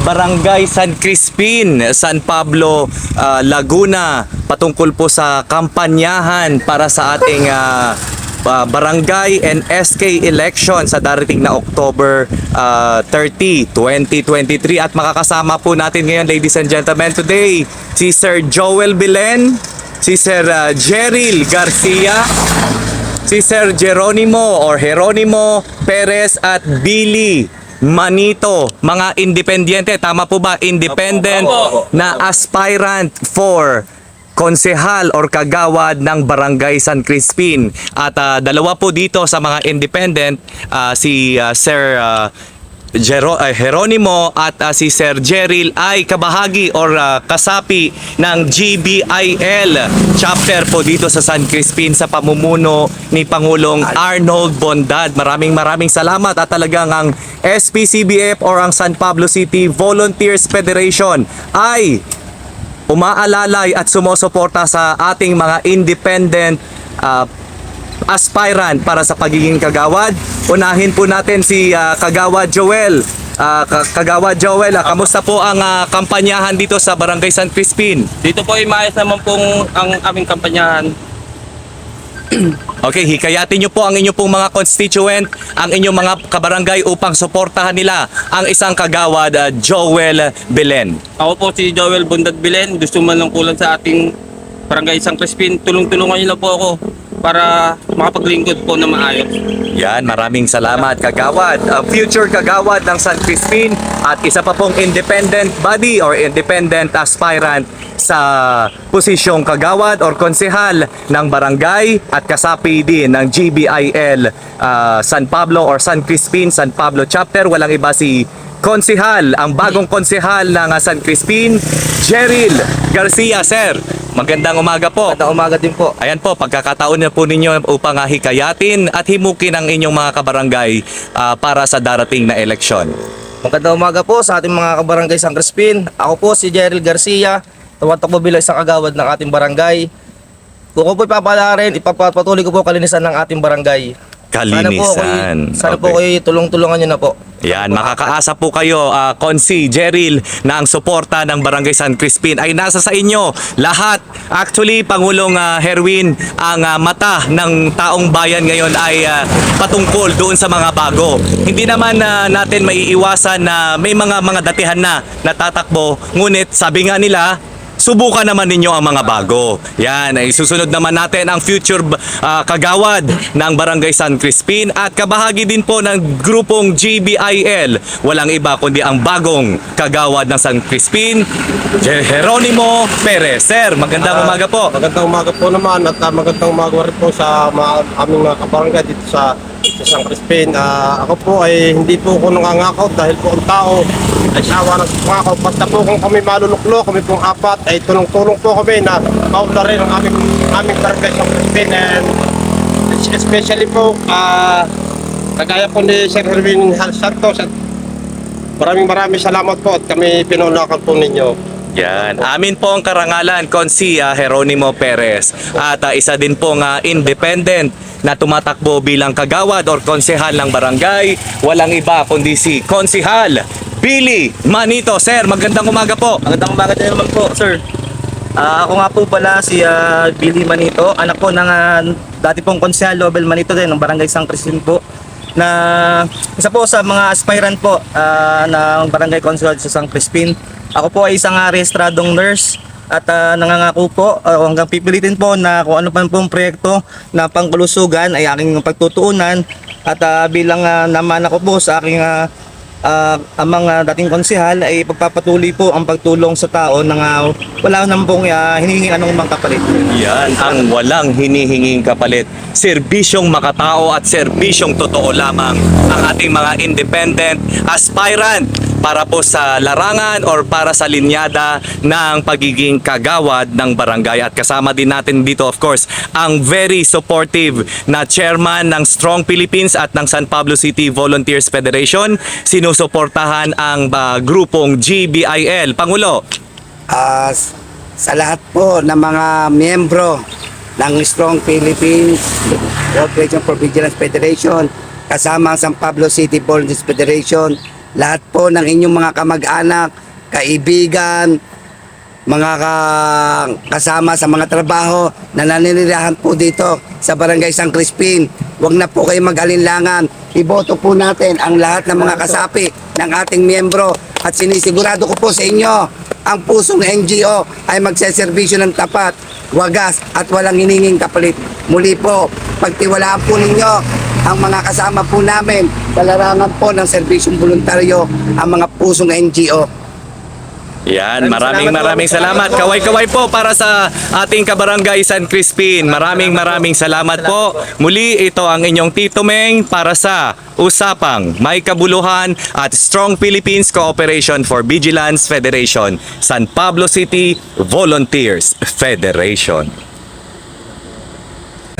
Barangay San Crispin, San Pablo, ah, Laguna patungkol po sa kampanyahan para sa ating ah, ah, barangay and SK election sa darating na October ah, 30, 2023 at makakasama po natin ngayon ladies and gentlemen today si Sir Joel Bilen, si Sir ah, Jeril Garcia, si Sir Jeronimo or Jeronimo Perez at Billy Manito, mga independiente, tama po ba? Independent Opo. na aspirant for konsehal or kagawad ng Barangay San Crispin. At ah, dalawa po dito sa mga independent, ah, si ah, Sir ah, Jero, ah, Jeronimo at ah, si Sir Jeril ay kabahagi or ah, kasapi ng GBIL chapter po dito sa San Crispin sa pamumuno ni Pangulong Arnold Bondad. Maraming maraming salamat at talagang ang SPCBF or ang San Pablo City Volunteers Federation ay umaalalay at sumusuporta sa ating mga independent ah, aspirant para sa pagiging kagawad. Unahin po natin si ah, Kagawad Joel. Ka- Kagawad Joel, ah, kamusta po ang ah, kampanyahan dito sa Barangay San Crispin? Dito po ay maayos naman pong ang aming kampanyahan. Okay, hikayatin niyo po ang inyong pong mga constituent, ang inyong mga kabarangay upang suportahan nila ang isang kagawad ah, Joel Belen. Ako po si Joel Bundad Bilen. Gusto man lang kulang sa ating barangay San Crispin. Tulong-tulungan niyo lang po ako para makapaglingkod po na maayos. Yan, maraming salamat kagawad. Ang future kagawad ng San Crispin at isa pa pong independent body or independent aspirant sa posisyong kagawad or konsehal ng barangay at kasapi din ng GBIL ah, San Pablo or San Crispin San Pablo chapter. Walang iba si konsehal, ang bagong konsehal ng San Crispin, Jeril Garcia. Sir, magandang umaga po. Magandang umaga din po. Ayan po, pagkakataon na po ninyo upang hikayatin at himukin ang inyong mga kabarangay ah, para sa darating na eleksyon. Magandang umaga po sa ating mga kabarangay San Crispin. Ako po si Jeril Garcia, tumatakbo bilang isang kagawad ng ating barangay. Kung ko po ipapalarin, ipapatuloy ko po kalinisan ng ating barangay. Sana po Kalinisan. kayo, sana po Okay. kayo tulong-tulungan nyo na po. Yan, makakaasa po kayo, uh, Consi, Jeril, na ang suporta ng Barangay San Crispin ay nasa sa inyo. Lahat. Actually, Pangulong ah, Herwin, ang ah, mata ng taong bayan ngayon ay ah, patungkol doon sa mga bago. Hindi naman ah, natin maiiwasan na may mga mga datihan na natatakbo. Ngunit sabi nga nila, subukan naman ninyo ang mga bago. Yan, ay susunod naman natin ang future ah, kagawad ng Barangay San Crispin at kabahagi din po ng grupong GBIL. Walang iba kundi ang bagong kagawad ng San Crispin, Je- Jeronimo Perez. Sir, magandang umaga po. Magandang umaga po naman at uh, magandang umaga rin po sa mga, aming mga kabarangay dito sa San Crispin. Ah, ako po ay hindi po ako nangangakaw dahil po ang tao ay sawa ng pangakaw. Basta po kung kami maluluklo, kami pong apat ay tulong-tulong po kami na maula rin ang aming, aming barangay San Crispin and especially po ah kagaya po ni Sir Herwin Santos at maraming maraming salamat po at kami pinunakan po ninyo. Yan. Amin po ang karangalan, Konsi ah, Jeronimo Perez. At ah, isa din pong ah, independent na tumatakbo bilang kagawad or konsehal ng barangay. Walang iba kundi si Konsehal Billy Manito. Sir, magandang umaga po. Magandang umaga din naman po, sir. Ah, ako nga po pala si ah, Billy Manito, anak po ng ah, dati pong konsehal Lobel Manito din ng Barangay San Crispin po na isa po sa mga aspirant po ah, ng Barangay Consulate sa San Crispin. Ako po ay isang ah, rehistradong nurse at ah, nangangako po ah, hanggang pipilitin po na kung ano pa pong proyekto na pangkalusugan ay aking pagtutuunan at ah, bilang ah, naman ako po sa aking ah, Ah, ang mga dating konsehal ay pagpapatuloy po ang pagtulong sa tao na nga wala naman pong uh, hinihingi anong mga kapalit. Yan ang walang hinihinging kapalit. Serbisyong makatao at serbisyong totoo lamang ang ating mga independent aspirant para po sa larangan or para sa linyada ng pagiging kagawad ng barangay. At kasama din natin dito of course ang very supportive na chairman ng Strong Philippines at ng San Pablo City Volunteers Federation. Sinusuportahan ang ah, grupong GBIL. Pangulo, s- sa lahat po ng mga miyembro ng Strong Philippines Cooperation for Vigilance Federation kasama ang San Pablo City Volunteers Federation lahat po ng inyong mga kamag-anak, kaibigan, mga ka- kasama sa mga trabaho na naninirahan po dito sa Barangay San Crispin. Huwag na po kayo mag-alinlangan. Iboto po natin ang lahat ng mga kasapi ng ating miyembro at sinisigurado ko po sa inyo ang pusong NGO ay magseserbisyo ng tapat, wagas at walang hininging kapalit. Muli po, pagtiwalaan po ninyo ang mga kasama po namin sa larangan po ng serbisyong voluntaryo ang mga pusong NGO. Yan, maraming Maraming salamat. Kaway-kaway po para sa ating kabarangay San Crispin. Maraming maraming salamat po. Muli, ito ang inyong Tito Meng para sa Usapang May Kabuluhan at Strong Philippines Cooperation for Vigilance Federation, San Pablo City Volunteers Federation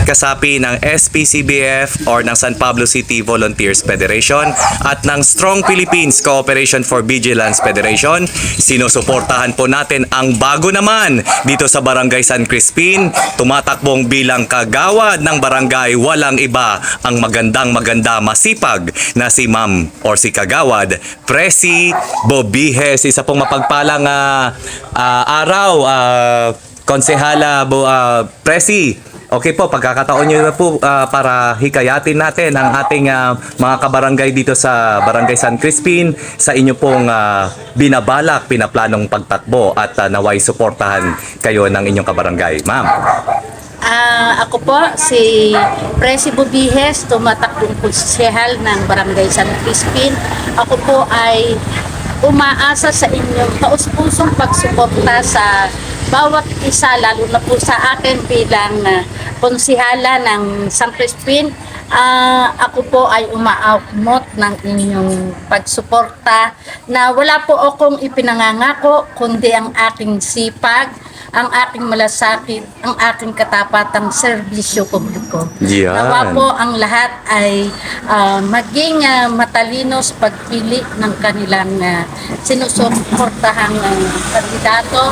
kasapi ng SPCBF or ng San Pablo City Volunteers Federation at ng Strong Philippines Cooperation for Vigilance Federation. Sinusuportahan po natin ang bago naman dito sa Barangay San Crispin. Tumatakbong bilang kagawad ng barangay walang iba ang magandang maganda masipag na si Ma'am or si Kagawad Presi Bobihes. Isa pong mapagpalang ah, ah, araw, ah, Konsehala Bo, ah, Presi. Okay po, pagkakataon nyo na po ah, para hikayatin natin ang ating ah, mga kabarangay dito sa Barangay San Crispin sa inyo pong ah, binabalak, pinaplanong pagtakbo at ah, naway suportahan kayo ng inyong kabarangay. Ma'am. Ah, ako po si Presi Bubihes, tumatakbong konsehal ng Barangay San Crispin. Ako po ay umaasa sa inyong taus-pusong pagsuporta sa bawat isa, lalo na po sa akin bilang uh, konsehala ng San Crispin. Ah, ako po ay umaamot ng inyong pagsuporta na wala po akong ipinangangako kundi ang aking sipag, ang aking malasakit, ang aking katapatang serbisyo publiko. Yan. Nawa po ang lahat ay ah, maging ah, matalino sa pagpili ng kanilang uh, sinusuportahang ah, kandidato.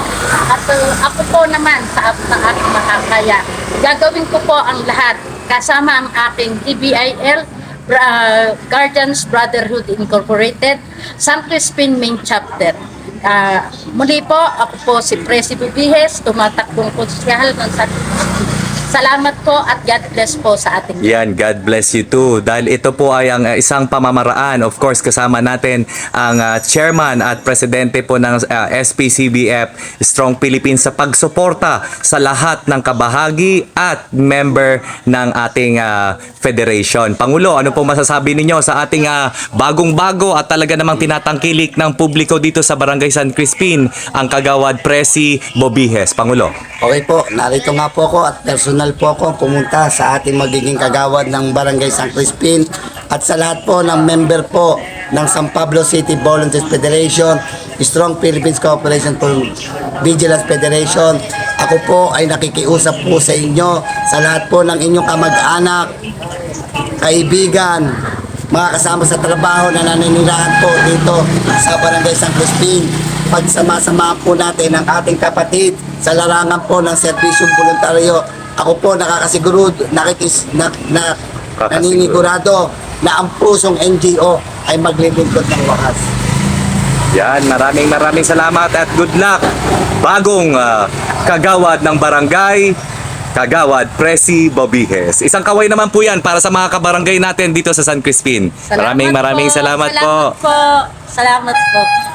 At ah, ako po naman sa ng aking makakaya, gagawin ko po ang lahat kasama ang aking DBIL Bra- Guardians Brotherhood Incorporated, San Crispin Main Chapter. Ah, muli po, ako po si Presi Bubihes, tumatakbong konsyahal ng San. Salamat po at God bless po sa ating Yan, God bless you too. Dahil ito po ay ang uh, isang pamamaraan. Of course, kasama natin ang uh, chairman at presidente po ng uh, SPCBF Strong Philippines sa pagsuporta sa lahat ng kabahagi at member ng ating uh, federation. Pangulo, ano po masasabi ninyo sa ating uh, bagong-bago at talaga namang tinatangkilik ng publiko dito sa Barangay San Crispin, ang kagawad Presi Bobihes. Pangulo. Okay po, narito nga po ako at personal po ako pumunta sa ating magiging kagawad ng Barangay San Crispin at sa lahat po ng member po ng San Pablo City Volunteers Federation, Strong Philippines Cooperation for Vigilance Federation. Ako po ay nakikiusap po sa inyo, sa lahat po ng inyong kamag-anak, kaibigan, mga kasama sa trabaho na naninirahan po dito sa Barangay San Crispin. Pagsama-sama po natin ang ating kapatid sa larangan po ng serbisyong voluntaryo. Ako po nakakasiguro, nakikis, na, na, naninigurado na ang pusong NGO ay maglilingkod ng wakas. Yan, maraming maraming salamat at good luck. Bagong ah, kagawad ng barangay, kagawad Presi Bobihes. Isang kaway naman po yan para sa mga kabarangay natin dito sa San Crispin. Salamat maraming maraming po. salamat, Salamat po. po. Salamat po.